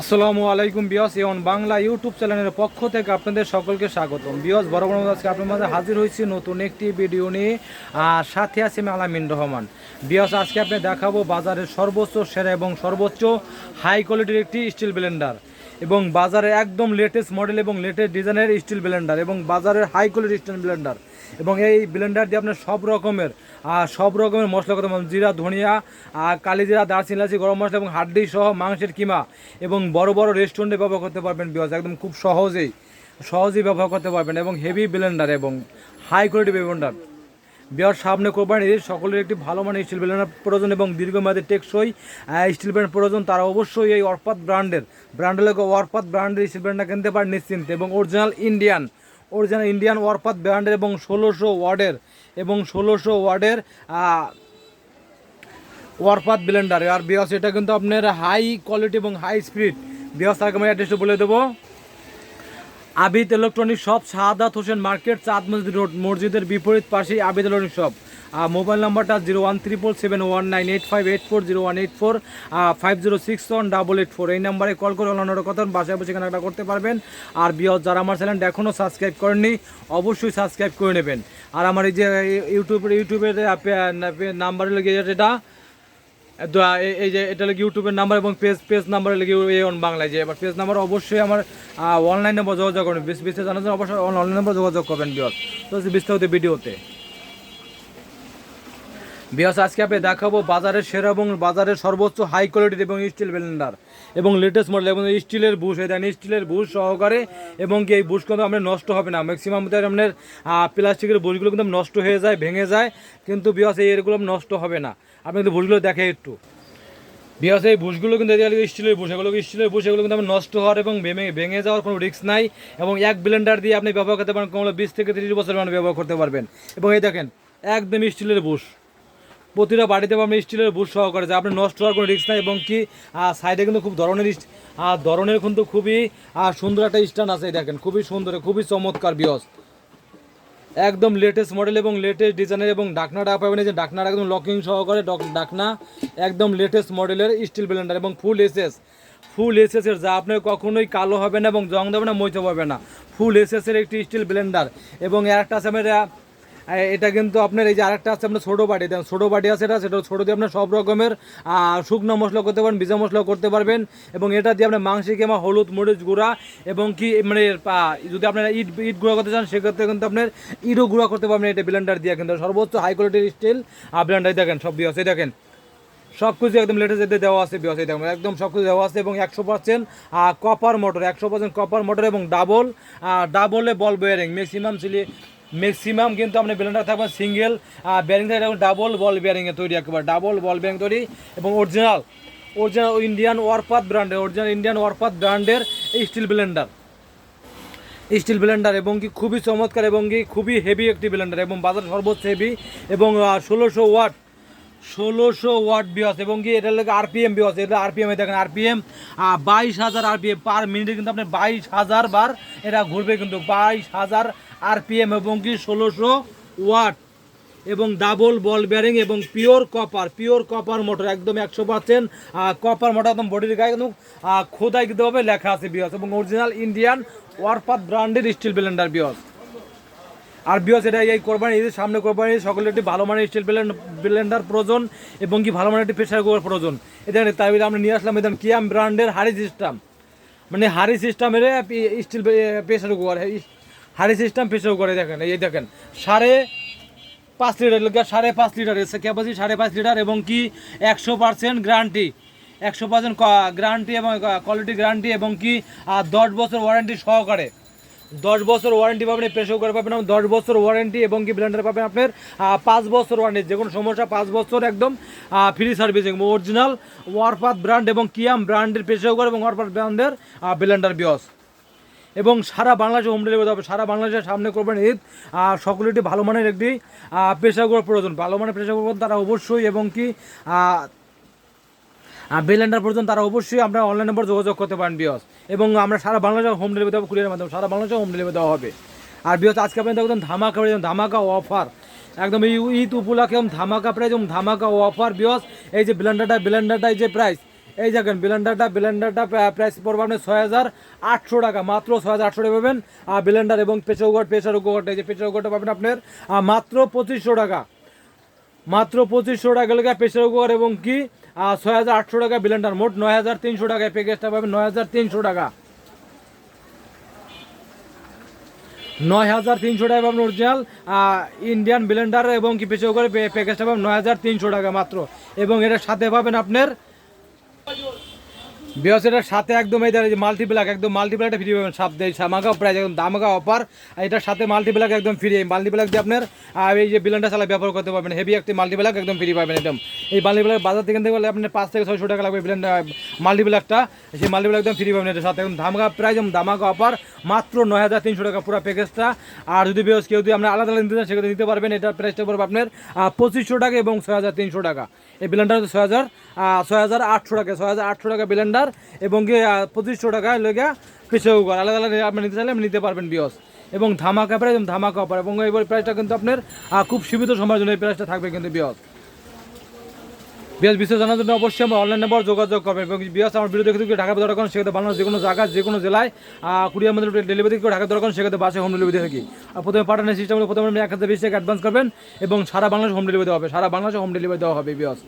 আসসালামু আলাইকুম বিয়স এমন বাংলা ইউটিউব চ্যানেলের পক্ষ থেকে আপনাদের সকলকে স্বাগতম। বিয়স, বড় বড় আজকে আপনার মাঝে হাজির হয়েছি নতুন একটি ভিডিও নিয়ে, আর সাথে আছে আলামিন রহমান। বিয়স, আজকে আপনি দেখাবো বাজারের সর্বোচ্চ, সেরা এবং সর্বোচ্চ হাই কোয়ালিটির একটি স্টিল ব্লেন্ডার এবং বাজারে একদম লেটেস্ট মডেল এবং লেটেস্ট ডিজাইনের স্টিল ব্লেন্ডার এবং বাজারের হাই কোয়ালিটির স্টিল ব্লেন্ডার। এবং এই ব্লেন্ডার দিয়ে আপনার সব রকমের সব রকমের মশলা করতে পারবেন। জিরা, ধনিয়া আর কালি জিরা, দারচিনি ইলাচি গরম মশলা এবং হাড্ডি সহ মাংসের কিমা এবং বড় বড় রেস্টুরেন্টে ব্যবহার করতে পারবেন বিকজ একদম খুব সহজেই সহজেই ব্যবহার করতে পারবেন এবং হেভি ব্লেন্ডার এবং হাই কোয়ালিটি ব্লেন্ডার বিয়ার সামনে কোরবানির সকলের একটি ভালো মানের স্টিল ব্লেন্ডার প্রয়োজন এবং দীর্ঘমেয়াদী টেকসই স্টিল ব্র্যান্ড প্রয়োজন। তারা অবশ্যই এই অর্পাত ব্র্যান্ডের ব্র্যান্ডের লোক অর্পাত ব্র্যান্ডের স্টিল ব্র্যান্ডটা কিনতে পারেন নিশ্চিন্তে এবং অরিজিনাল ইন্ডিয়ান অরিজিনাল ইন্ডিয়ান ওয়ারপাত ব্র্যান্ডের এবং ষোলোশো ওয়ার্ডের এবং ষোলোশো ওয়ার্ডের ওয়ারপাত ব্লেন্ডার। আর বিয়াস এটা কিন্তু আপনার হাই কোয়ালিটি এবং হাই স্পিড। বিয়াস থাকে আমি অ্যাড্রেসটা বলে দেবো। Abid electronic shop Shahadat Hossain market Chand Masjid road, মসজিদের বিপরীত পাশেই আবিদ ইলেকট্রনিক শপ। মোবাইল নাম্বারটা zero one triple seven one nine eight five eight four zero one eight four five zero six one double eight four. এই নাম্বারে call করে অন্যান্য কথা বাসায় বসে কেনাকাটা করতে পারবেন। আর বিয়স যারা আমার চ্যানেলটা এখনও সাবস্ক্রাইব করেননি, অবশ্যই সাবস্ক্রাইব করে নেবেন। আর আমার এই যে ইউটিউবের ইউটিউবের নাম্বার লেগে এটা। এই যে, এটা লাগে ইউটিউবের নাম্বার এবং পেজ পেজ নাম্বার লেগে এই অন বাংলায় যে, এবার পেজ নাম্বার অবশ্যই আমার অনলাইনে যোগাযোগ করবেন। বেশ জানার জন্য অবশ্যই অনলাইন নাম্বার যোগাযোগ করবেন বিয়স তো বিস্তারিত ভিডিওতে। বিয়স, আজকে আপনি দেখাবো বাজারের সেরা এবং বাজারের সর্বোচ্চ হাই কোয়ালিটির এবং স্টিল ব্লেন্ডার এবং লেটেস্ট মডেল এবং স্টিলের বুশ। দেন স্টিলের বুশ সহকারে এবং কি এই বুশ কিন্তু আপনার নষ্ট হবে না। ম্যাক্সিমাম আপনার প্লাস্টিকের বুশগুলো কিন্তু নষ্ট হয়ে যায়, ভেঙে যায়, কিন্তু বিয়স, এই এরগুলো নষ্ট হবে না। আপনি কিন্তু বুশগুলো দেখে একটু। বিকজ এই বুশগুলো কিন্তু স্টিলের বুশ, এগুলো স্টিলের বুশ, এগুলো কিন্তু নষ্ট হওয়ার এবং ভেঙে ভেঙে যাওয়ার কোনো রিস্ক নাই এবং এক ব্লেন্ডার দিয়ে আপনি ব্যবহার করতে পারেন কমলা বিশ থেকে তিরিশ বছর ব্যবহার করতে পারবেন। এবং এই দেখেন, একদম স্টিলের বুশ। প্রতিটা বাড়িতে আপনি স্টিলের বুশ সহকারে যে আপনি নষ্ট হওয়ার কোনো রিস্ক নাই এবং কি সাইডে কিন্তু খুব ধরনের ধরনের কিন্তু খুবই সুন্দর একটা স্ট্যান্ড আছে দেখেন। খুবই সুন্দর, খুবই চমৎকার বিয়স। একদম লেটেস্ট মডেল এবং লেটেস্ট ডিজাইনের এবং ডাকনাটা পাবেন যে ডাকনাটা একদম লকিং সহকারে ডক- ডাকনা একদম লেটেস্ট মডেলের স্টিল ব্লেন্ডার এবং ফুল এসএস ফুল এসএসের যা আপনার কখনোই কালো হবে না এবং জং দেবে না মইতে হবে না। ফুল এসএসের একটি স্টিল ব্লেন্ডার এবং একটা আছে এটা কিন্তু আপনার এই যে আরেকটা আছে আপনার ছোটো বাটি দেখেন ছোটো বাটি আছে এটা, সেটা ছোটো দিয়ে আপনার সব রকমের শুকনো মশলা করতে পারেন ভিজা মশলা করতে পারবেন, এবং এটা দিয়ে আপনার মাংসে কিংবা হলুদ, মরিচ গুঁড়া, এবং কি মানে যদি আপনারা ইট ইট গুঁড়া করতে চান, সেক্ষেত্রে কিন্তু আপনার ইটও গুঁড়া করতে পারবেন, এটা ব্লেন্ডার দিয়ে কিন্তু, সর্বোচ্চ হাই কোয়ালিটির স্টিল ব্লেন্ডার দেখেন, সব দিয়ে আছে দেখেন। সব কিছু একদম লেটেস্ট এতে দেওয়া আছে বিয়স দেখুন, একদম সব কিছু দেওয়া আছে, এবং একশো পার্সেন্ট কপার মোটর একশো পার্সেন্ট কপার মোটর এবং ডাবল ডাবলে বল বেয়ারিং ম্যাক্সিমাম ছিলি ম্যাক্সিমাম কিন্তু আপনি বেলেন্ডার থাকবেন সিঙ্গেল আর ব্যারিং থাকবে ডাবল বল ব্যারিংয়ে তৈরি একেবারে ডাবল বল বেয়ারিং তৈরি এবং অরিজিনাল অরিজিনাল ইন্ডিয়ান ওয়ারপাত ব্র্যান্ডের অরিজিনাল ইন্ডিয়ান ওয়ারপাত ব্র্যান্ডের স্টিল ব্লেন্ডার স্টিল ব্লেন্ডার এবং কি খুবই চমৎকার এবং কি খুবই হেভি একটি ব্লেন্ডার এবং বাজার সর্বোচ্চ হেভি এবং ষোলোশো ওয়াট ষোলোশো ওয়াট বিয়স এবং কি এটা লাগে আরপিএম বিয়স এটা আরপিএম দেখেন আরপিএম বাইশ হাজার আরপিএম পার মিনিটে কিন্তু আপনার বাইশ হাজার বার এটা ঘুরবে কিন্তু বাইশ হাজার আরপিএম এবং কি ষোলোশো ওয়াট এবং ডাবল বল বেয়ারিং এবং pure copper pure copper motor একদম একশো পার্সেন্ট কপার মোটর একদম বডির গায়ে একদম খোদাই কিন্তু হবে লেখা আছে বিয়স এবং অরিজিনাল ইন্ডিয়ান ওয়ারপাত ব্র্যান্ডের স্টিল ব্লেন্ডার বিয়স। আর বিয়স এটা এই কোরবানি ঈদের সামনে কোরবানি সকলের একটি ভালো মানের স্টিল ব্লেন্ডার প্রয়োজন এবং কি ভালো মানের একটি প্রেশার কুকার প্রয়োজন। এটা তাই আমরা নিয়ে আসলাম এটা কিয়াম ব্র্যান্ডের হারি সিস্টেম মানে হারি সিস্টেমের স্টিল প্রেশার কুকার হারি সিস্টেম প্রেশার কুকারে দেখেন, এই দেখেন, সাড়ে পাঁচ লিটার সাড়ে পাঁচ লিটার, এসে ক্যাপাসিটি সাড়ে পাঁচ লিটার এবং কি একশো পার্সেন্ট গ্যারান্টি একশো পার্সেন্ট গ্যারান্টি এবং কোয়ালিটি গ্যারান্টি এবং কি দশ বছর ওয়ারেন্টি সহকারে। দশ বছর ওয়ারেন্টি পাবেন প্রেশার কুকার পাবেন দশ বছর ওয়ারেন্টি এবং কি ব্লেন্ডার পাবেন আপনার পাঁচ বছর ওয়ারেন্টি যে কোনো সমস্যা, পাঁচ বছর একদম ফ্রি সার্ভিসিং অরিজিনাল ওয়ারপাত ব্র্যান্ড এবং কিয়াম ব্র্যান্ডের প্রেশার কুকার এবং ওয়ারপাত ব্র্যান্ডের ব্লেন্ডার বিয়স। এবং সারা বাংলাদেশে হোম ডেলিভারি হবে, সারা বাংলাদেশের সামনে করবেন ঈদ আর সকলে একটি ভালো মানের একটি কুকার প্রয়োজন। ভালো মানের কুকার তারা অবশ্যই এবং কি বেলেন্ডার পর্যন্ত তারা অবশ্যই আমরা অনলাইন নম্বর যোগাযোগ করতে পারেন, বিয়স। এবং আমরা সারা বাংলাদেশে হোম ডেলিভারি দেবো কুরিয়ারের মাধ্যমে সারা বাংলাদেশে হোম ডেলিভারি দেওয়া হবে। আর বিয়স, আজকে আপনি দেখবেন ধামাকা ধামাকা অফার একদম এই ঈদ উপলক্ষে এবং ধামাকা প্রাইস এবং ধামাকা অফার বিয়স। এই যে ব্লেন্ডারটা ব্লেন্ডারটা এই যে প্রাইস এই দেখেন, ব্লেন্ডারটা ব্লেন্ডারটা প্রাইস পড়বে আপনি ছয় হাজার আটশো টাকা, মাত্র ছয় হাজার আটশো টাকা পাবেন। আর ব্লেন্ডার এবং প্রেসার কুকার প্রেসার কুকারটা এই যে প্রেসার কুকারটা পাবেন আপনার মাত্র পঁচিশশো টাকা। মাত্র পঁচিশশো টাকা লেগে প্রেসার কুকার এবং কি? ছয় হাজার আটশো টাকা বিলেন্ডার, মোট নয় হাজার তিনশো টাকায় প্যাকেজটা পাবেন নয় হাজার তিনশো টাকা। নয় হাজার তিনশো টাকা পাবেন অরিজিনাল ইন্ডিয়ান ব্লেন্ডার এবং কি প্রেসার করে প্যাকেজটা পাবেন নয় হাজার তিনশো টাকা মাত্র। এবং এটা সাথে পাবেন আপনার বিয়স এটার সাথে একদম এই যে মাল্টিপ্লাক একদম মাল্টিপ্লাকটা ফ্রি পাবেন। সাপ দেয় সামাকা প্রাইস একদম দামাকা অফার আর এটার সাথে মাল্টিপ্লাক একদম ফ্রি এই মাল্টিপ্লাক দিয়ে আপনার আহ, এই যে বিলেন্ডার চালা ব্যবহার করতে পারবেন। হেভি একটি মাল্টিপ্লাক একদম ফ্রি পাবেন একদম। এই মাল্টিপ্লাক বাজার থেকে গেলে আপনার পাঁচ থেকে ছয়শো টাকা লাগবে বিলেন্ডার মাল্টিপ্লাকটা সেই মাল্টিপ্লাক একদম ফ্রি পাবেন এটার সাথে। একদম ধামাকা প্রাইস এবং দামাকা অফার মাত্র নয় হাজার তিনশো টাকা পুরো প্যাকেজটা আর যদি বিয়স কেউ যদি আমরা আলাদা আলাদা নিতে চান সেক্ষেত্রে নিতে পারবেন। এটার প্রাইসটা পড়বে আপনার পঁচিশশো টাকা এবং ছয় হাজার তিনশো টাকা। এই ব্লেন্ডার ছয় হাজার ছয় হাজার আটশো টাকা। ছয় হাজার আটশো টাকা ব্লেন্ডার এবং কি পঁচিশশো টাকায় লেগে পিছিয়ে কুকার আলাদা আলাদা আপনি নিতে চাইলে আপনি নিতে পারবেন বিয়স। এবং ধামাকা প্রাইস এবং ধামাকা অফার এবং এই প্রাইসটা কিন্তু আপনার খুব সীমিত সময়ের জন্য এই প্রাইসটা থাকবে কিন্তু বিয়স। বিএস বিশেষ জানার জন্য অবশ্যই আমার অনলাইন নাম্বার যোগাযোগ করবেন। এবং বিএস আমার ভিডিও দেখে ঢাকা দরকার সেক্ষেত্রে বাংলাদেশ যে কোনো জায়গায়, যে কোনো জেলায় কুড়িয়ার মধ্যে ডেলিভারি করে ঢাকা দরকার সেক্ষেত্রে বাসে হোম ডেলিভারি থাকি। আর প্রথমে পাঠানোর সিস্টেম প্রথমে এক হাজার বিশ টাকা অ্যাডভান্স করবেন, এবং সারা বাংলাদেশ হোম ডেলিভারি দেওয়া হবে। সারা বাংলাদেশে হোম ডেলিভারি দেওয়া হবে বিএস